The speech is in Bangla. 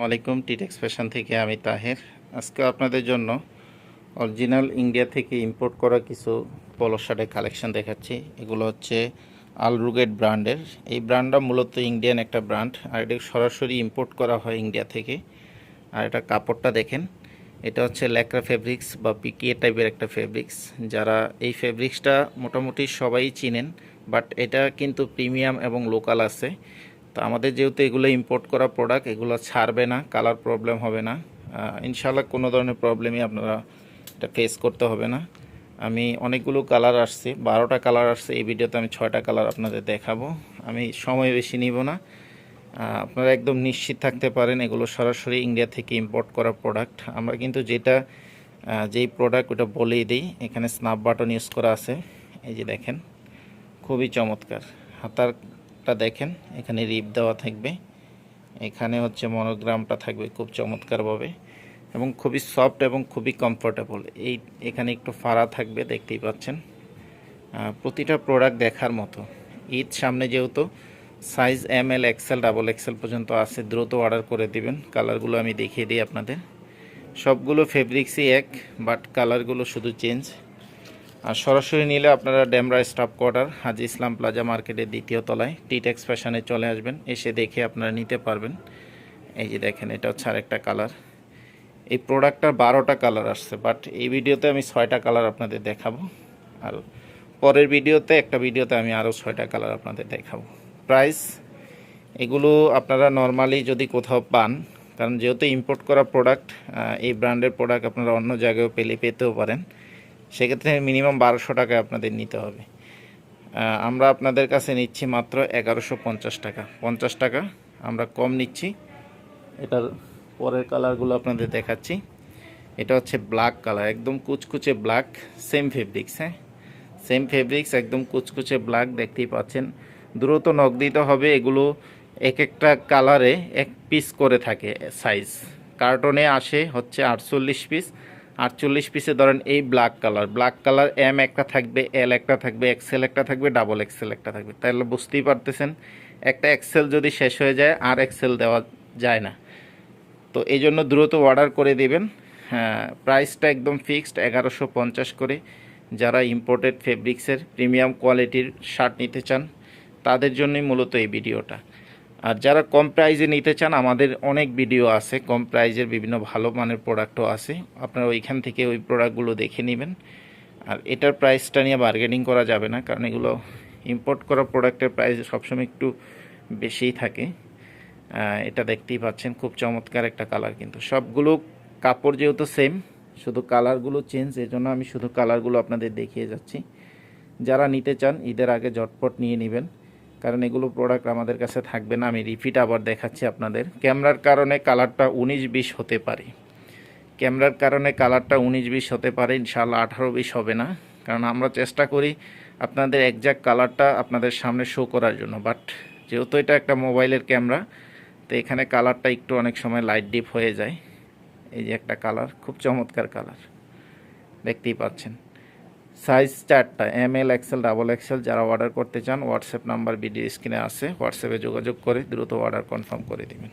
ওয়ালাইকুম টিটেক্স ফ্যাশন থেকে আমি তাহের। আজকে আপনাদের জন্য অরিজিনাল ইন্ডিয়া থেকে ইম্পোর্ট করা কিছু পলো শার্টের কালেকশন দেখাচ্ছি। এগুলো হচ্ছে আলরুগেট ব্র্যান্ডের। এই ব্র্যান্ডটা মূলত ইন্ডিয়ান একটা ব্র্যান্ড, আর এটা সরাসরি ইম্পোর্ট করা হয় ইন্ডিয়া থেকে। আর এটা কাপড়টা দেখেন, এটা হচ্ছে ল্যাকরা ফেব্রিক্স বা পিকিএ টাইপের একটা ফেব্রিক্স। যারা এই ফেব্রিক্সটা মোটামুটি সবাই চিনেন, বাট এটা কিন্তু প্রিমিয়াম এবং লোকাল আছে। তো আমাদের যেহেতু এগুলো ইম্পোর্ট করা প্রোডাক্ট এগুলো ছাড়বে না কালার প্রবলেম হবে না। ইনশাল্লাহ কোনো ধরনের প্রবলেমই আপনারা এটা ফেস করতে হবে না। আমি অনেকগুলো কালার আসছে, বারোটা কালার আসছে, এই ভিডিওতে আমি ছয়টা কালার আপনাদের দেখাবো। আমি সময় বেশি নিব না। আপনারা একদম নিশ্চিত থাকতে পারেন এগুলো সরাসরি ইন্ডিয়া থেকে ইম্পোর্ট করা প্রোডাক্ট আমরা কিন্তু যেটা যেই প্রোডাক্ট ওটা বলেই দিই, এখানে স্ন্যাপ বাটন ইউজ করা আছে। এই যে দেখেন, খুবই চমৎকার। হাতারটা দেখেন, এখানে রিপ দেওয়া থাকবে। এখানে হচ্ছে মনোগ্রামটা থাকবে খুব চমৎকারভাবে এবং খুবই সফট এবং খুবই কমফোর্টেবল এই, এখানে একটু ফাড়া থাকবে, দেখতেই পাচ্ছেন। প্রতিটা প্রোডাক্ট দেখার মতো। ঈদ সামনে যেহেতু size M L XL double XL পর্যন্ত আছে, দ্রুত অর্ডার করে দিবেন। কালারগুলো আমি দেখিয়ে দিই আপনাদের। সবগুলো ফেব্রিক্সই এক বাট কালারগুলো শুধু চেঞ্জ আর সরাসরি নিলে আপনারা Demra staff quarter, Haji Islam plaza মার্কেটের দ্বিতীয় তলায় টিটেক্স ফ্যাশনে চলে আসবেন। এসে দেখে আপনারা নিতে পারবেন। এই যে দেখেন, এটা হচ্ছে আরেকটা কালার। এই প্রোডাক্টটার বারোটা কালার আসছে বাট এই ভিডিওতে আমি ছয়টা কালার আপনাদের দেখাবো। আর পরের ভিডিওতে, একটা ভিডিওতে আমি আরও ছয়টা কালার আপনাদের দেখাবো। প্রাইস এগুলো আপনারা নর্মালি যদি কোথাও পান, কারণ যেহেতু ইম্পোর্ট করা প্রোডাক্ট এই ব্র্যান্ডের প্রোডাক্ট আপনারা অন্য জায়গায় পেলে, পেতেও পারেন। সেক্ষেত্রে মিনিমাম বারোশো টাকায় আপনাদের নিতে হবে। আমরা আপনাদের কাছে নিচ্ছি মাত্র এগারোশো পঞ্চাশ টাকা। পঞ্চাশ টাকা আমরা কম নিচ্ছি। এটার পরের কালারগুলো আপনাদের দেখাচ্ছি। এটা হচ্ছে ব্ল্যাক কালার, একদম কুচকুচে ব্ল্যাক, সেম ফেব্রিক্স হ্যাঁ? সেম ফেব্রিক্স, একদম কুচকুচে ব্ল্যাক, দেখতেই পাচ্ছেন। দ্রুত নখ দিতে হবে, এগুলো এক একটা কালারে এক পিস করে থাকে সাইজ কার্টনে আসে হচ্ছে আটচল্লিশ পিস আটচল্লিশ পিসে ধরেন এই black colour black colour M একটা থাকবে এল একটা থাকবে এক্সেল একটা থাকবে ডাবল এক্সেল একটা থাকবে। তাহলে বুঝতেই পারতেছেন, একটা এক্সেল যদি শেষ হয়ে যায়, আর এক্সেল দেওয়া যায় না। তো এই জন্য দ্রুত অর্ডার করে দেবেন। হ্যাঁ প্রাইসটা একদম ফিক্সড এগারোশো পঞ্চাশ করে। যারা ইম্পোর্টেড ফেব্রিক্সের প্রিমিয়াম কোয়ালিটির শার্ট নিতে চান, তাদের জন্যই মূলত এই ভিডিওটা আর যারা কম প্রাইজে নিতে চান, আমাদের অনেক ভিডিও আছে। কম প্রাইজের বিভিন্ন ভালো মানের প্রোডাক্টও আছে। আপনারা ওইখান থেকে ওই প্রোডাক্টগুলো দেখে নেবেন। আর এটার প্রাইসটা নিয়ে বার্গেনিং করা যাবে না, কারণ এগুলো ইম্পোর্ট করা প্রোডাক্টের প্রাইস সবসময় একটু বেশিই থাকে। এটা দেখতেই পাচ্ছেন, খুব চমৎকার একটা কালার কিন্তু। সবগুলো কাপড় যেহেতু সেম শুধু কালারগুলো চেঞ্জ এই জন্য আমি শুধু কালারগুলো আপনাদের দেখিয়ে যাচ্ছি। যারা নিতে চান, ঈদের আগে ঝটপট নিয়ে নেবেন। কারণ এগুলো প্রোডাক্ট আমাদের কাছে থাকবে না। আমি রিপিট আবার দেখাচ্ছি আপনাদের। ক্যামেরার কারণে কালারটা উনিশ বিশ হতে পারে। ক্যামেরার কারণে কালারটা উনিশ বিশ হতে পারে ইনশাল্লাহ আঠারো বিশ হবে না। কারণ আমরা চেষ্টা করি আপনাদের একজ্যাক্ট কালারটা আপনাদের সামনে শো করার জন্য। বাট যেহেতু এটা একটা মোবাইলের ক্যামেরা তো এখানে কালারটা একটু অনেক সময় লাইট ডিপ হয়ে যায়। এই যে একটা কালার খুব চমৎকার কালার দেখতেই পাচ্ছেন। সাইজ চারটা, M L, XL, double XL, যারা অর্ডার করতে চান, হোয়াটসঅ্যাপ নাম্বার ভিডিও স্ক্রিনে আসে হোয়াটসঅ্যাপে যোগাযোগ করে দ্রুত অর্ডার কনফার্ম করে দিবেন।